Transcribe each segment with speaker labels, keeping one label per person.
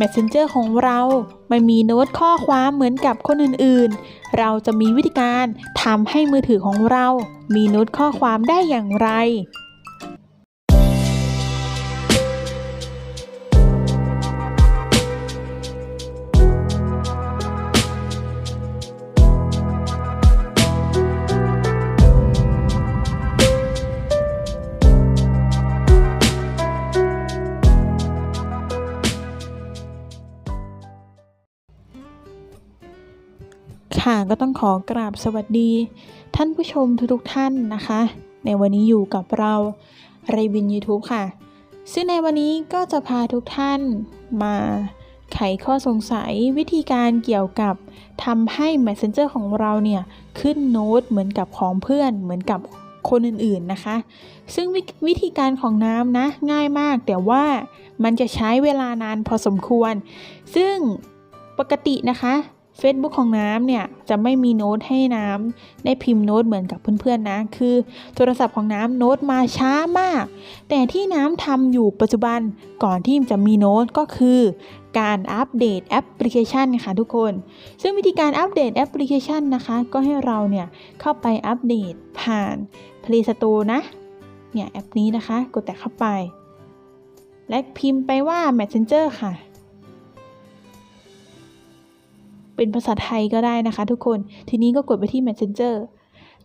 Speaker 1: Messenger ของเราไม่มีโน้ตข้อความเหมือนกับคนอื่นๆ เราจะมีวิธีการทำให้มือถือของเรา มีโน้ตข้อความได้อย่างไร ค่ะก็ต้องขอกราบสวัสดี ท่านผู้ชมทุกๆท่านนะคะ ในวันนี้อยู่กับเราไรวิน YouTube ค่ะ ซึ่งในวันนี้ก็จะพาทุกท่านมาไขข้อสงสัยวิธีการเกี่ยวกับทำให้ Messenger ของเราเนี่ย ขึ้นโน้ตเหมือนกับของเพื่อนเหมือนกับคนอื่นๆนะคะ ซึ่งววิธีการของน้ำนะง่ายมาก แต่ว่ามันจะใช้เวลานานพอสมควร ซึ่งปกตินะคะ Facebook ของน้ำเนี่ยจะไม่มีโน้ตให้น้ำได้พิมพ์โน้ตเหมือนกับเพื่อนๆนะ คือโทรศัพท์ของน้ำโน้ตมาช้ามาก แต่ที่น้ำทำอยู่ปัจจุบันก่อนที่จะมีโน้ตก็คือการอัปเดตแอปพลิเคชันค่ะทุกคน ซึ่งวิธีการอัปเดตแอปพลิเคชันนะคะ ก็ให้เราเนี่ยเข้าไปอัปเดตผ่าน Play Store นะ เนี่ยแอปนี้นะคะ กดแต่เข้าไป และพิมพ์ไปว่า Messenger ค่ะ เป็นภาษาไทยก็ได้นะคะทุกคน ทีนี้ก็กดไปที่ Messenger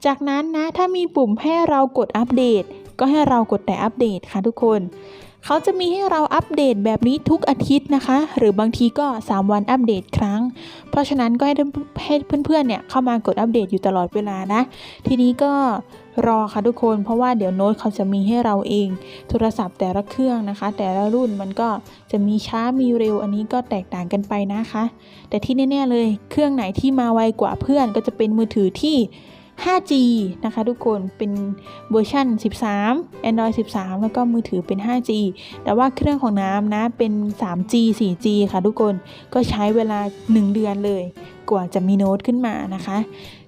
Speaker 1: จากนั้นนะ ถ้ามีปุ่มให้เรากดอัปเดต ก็ให้เรากดแต่อัปเดตค่ะทุกคน เขาจะมีให้เราอัปเดตแบบนี้ทุกอาทิตย์นะคะ หรือบางทีก็ 3 วันอัปเดตครั้ง เพราะฉะนั้นก็ให้ให้เพื่อนๆเนี่ยเข้ามากดอัปเดตอยู่ตลอดเวลานะ ทีนี้ก็รอค่ะทุกคนเพราะว่าเดี๋ยวโน้ตเขาจะมีให้เราเอง โทรศัพท์แต่ละเครื่องนะคะ แต่ละรุ่นมันก็จะมีช้ามีเร็วอันนี้ก็แตกต่างกันไปนะคะ แต่ที่แน่ๆเลยเครื่องไหนที่มาไวกว่าเพื่อนก็จะเป็นมือถือที่ 5G นะคะทุกคนเป็นเวอร์ชัน13 Android 13 แล้วก็มือถือเป็น 5G แต่ว่าเครื่องของน้ำนะเป็น 3G 4G ค่ะทุกคนก็ใช้เวลา 1 เดือนเลย กว่าจะมีโน้ตขึ้นมานะคะ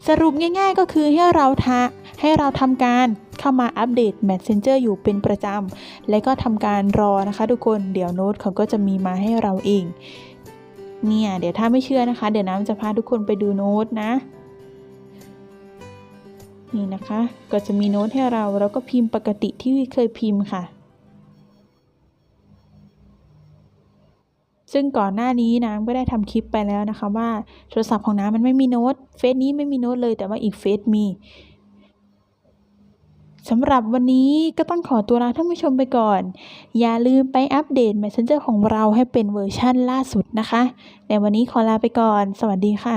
Speaker 1: สรุปง่ายๆก็คือให้เราทะให้เราทำการเข้ามาอัปเดต Messenger อยู่เป็นประจำ และก็ทำการรอนะคะทุกคนเดี๋ยวโน้ตเขาก็จะมีมาให้เราเองเนี่ยเดี๋ยวถ้าไม่เชื่อนะคะ เดี๋ยวน้ำจะพาทุกคนไปดูโน้ตนะ นี่นะคะ ก็จะมีโน้ตให้เราแล้วก็พิมพ์ปกติที่เคยพิมพ์ค่ะ ซึ่งก่อนหน้านี้น้ำก็ได้ทำคลิปไปแล้วนะคะว่าโทรศัพท์ของน้ำมันไม่มีโน้ตเฟซนี้ไม่มีโน้ตเลยแต่ว่าอีกเฟซมีสำหรับวันนี้ก็ต้องขอตัวลาท่านผู้ชมไปก่อน อย่าลืมไปอัปเดต Messenger ของเราให้เป็นเวอร์ชั่นล่าสุดนะคะ ในวันนี้ขอลาไปก่อน สวัสดีค่ะ